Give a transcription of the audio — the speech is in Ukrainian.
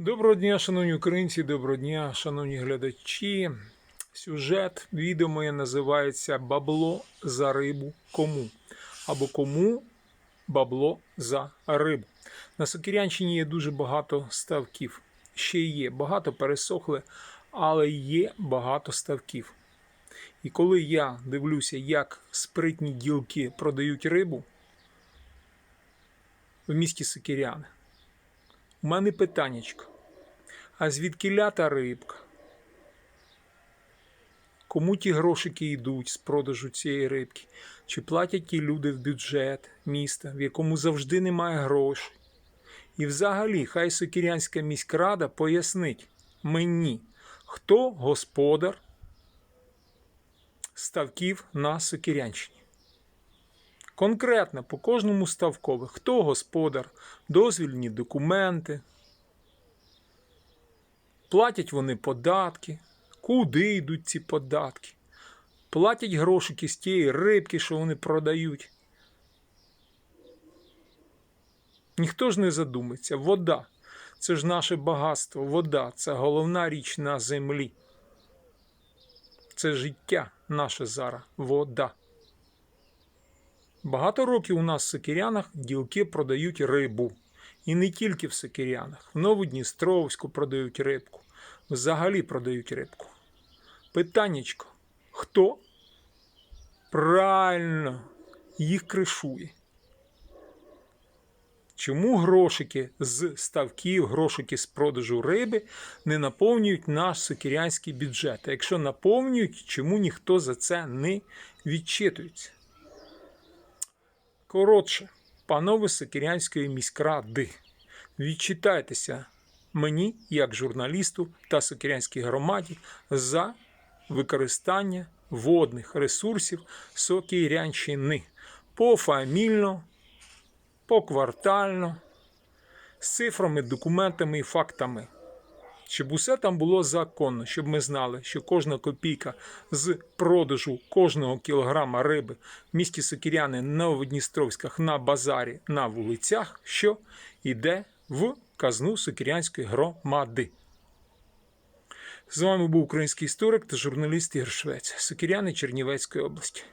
Доброго дня, шановні українці, доброго дня, шановні глядачі. Сюжет відео моє називається Бабло за рибу кому? Або кому бабло за рибу. На Сокирянщині є дуже багато ставків. Ще є, багато пересохли, але є багато ставків. І коли я дивлюся, як спритні ділки продають рибу в місті Сокиряни, у мене питаннячко. А звідки лята рибка? Кому ті грошики йдуть з продажу цієї рибки? Чи платять ті люди в бюджет міста, в якому завжди немає грошей? І взагалі, хай Сокірянська міськрада пояснить мені, хто господар ставків на Сокірянщині. Конкретно по кожному ставкові, хто господар, дозвільні документи, платять вони податки, куди йдуть ці податки, платять грошики з тієї рибки, що вони продають. Ніхто ж не задумається. Вода це ж наше багатство. Вода це головна річ на землі. Це життя наше зараз. Вода. Багато років у нас в Сокирянах ділки продають рибу. І не тільки в Сокирянах. В Новодністровську продають рибку. Взагалі продають рибку. Питаннячко. Хто правильно їх кришує? Чому грошики з ставків, грошики з продажу риби не наповнюють наш сокирянський бюджет? А якщо наповнюють, чому ніхто за це не відчитується? Коротше, панове Сокирянської міськради, відчитайтеся мені, як журналісту та Сокирянській громаді, за використання водних ресурсів Сокирянщини пофамільно, поквартально, з цифрами, документами і фактами. Щоб усе там було законно, щоб ми знали, що кожна копійка з продажу кожного кілограма риби в місті Сокіряни на Новодністровськах на базарі на вулицях, що йде в казну Сокірянської громади. З вами був український історик та журналіст Ігор Швець, Сокіряни Чернівецької області.